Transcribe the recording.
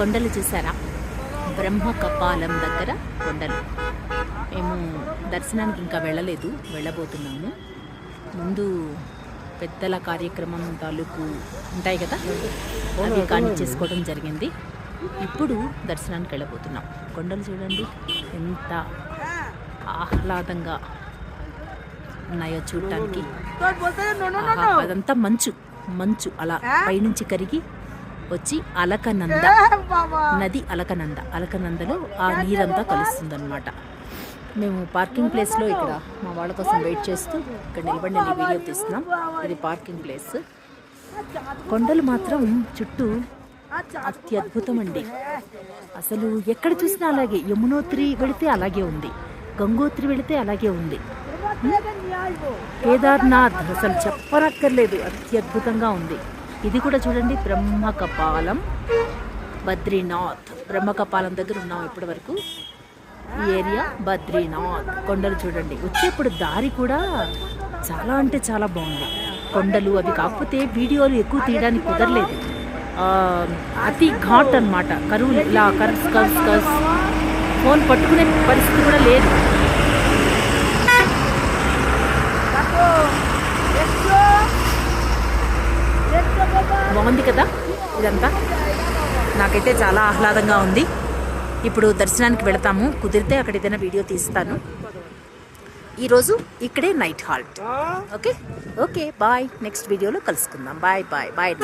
కొండలు చూసారా? బ్రహ్మ కపాలం దగ్గర కొండలు. మేము దర్శనానికి ఇంకా వెళ్ళలేదు వెళ్ళబోతున్నాము. ముందు పెద్దల కార్యక్రమం తాలూకు ఉంటాయి కదా? అవి కానీ చేసుకోవడం జరిగింది. ఇప్పుడు దర్శనానికి వెళ్ళబోతున్నాం. కొండలు చూడండి ఎంత ఆహ్లాదంగా ఉన్నాయో చూడటానికి. అదంతా మంచు మంచు. అలా పైనుంచి కరిగి వచ్చి అలకనంద. నది అలకనంద. అలకనందలో ఆ నీరంతా కలుస్తుందన్నమాట. మేము పార్కింగ్ ప్లేస్లో ఇక్కడ మా వాళ్ళ కోసం వెయిట్ చేస్తూ ఇక్కడ నిలబడి నేను వీడియో తీస్తున్నాం. ఇది పార్కింగ్ ప్లేస్. కొండలు మాత్రం చుట్టూ అత్యద్భుతం అండి అసలు ఎక్కడ చూసినా అలాగే యమునోత్రి వెళితే అలాగే ఉంది. గంగోత్రి వెళితే అలాగే ఉంది. కేదార్నాథ్ అసలు చెప్పనక్కర్లేదు. అత్యద్భుతంగా ఉంది. ఇది కూడా చూడండి బ్రహ్మకపాలం బద్రీనాథ్. బ్రహ్మకపాలం దగ్గర ఉన్నాం ఇప్పటి వరకు. ఈ ఏరియా బద్రీనాథ్. కొండలు చూడండి. వచ్చేప్పుడు దారి కూడా చాలా అంటే చాలా బాగుంది. కొండలు అవి కాకపోతే వీడియోలు ఎక్కువ తీయడానికి కుదరలేదు. అతి ఘాట్ అన్నమాట. కరువులు ఇలా కర్స్ కర్స్ కర్స్. ఫోన్ పట్టుకునే పరిస్థితి కూడా లేదు. బాగుంది కదా ఇదంతా? నాకైతే చాలా ఆహ్లాదంగా ఉంది. ఇప్పుడు దర్శనానికి వెళతాము. కుదిరితే అక్కడ ఏదైనా వీడియో తీస్తాను. ఈరోజు ఇక్కడే night halt. Okay? Okay bye. Next వీడియోలో కలుసుకుందాం. Bye bye. బాయ్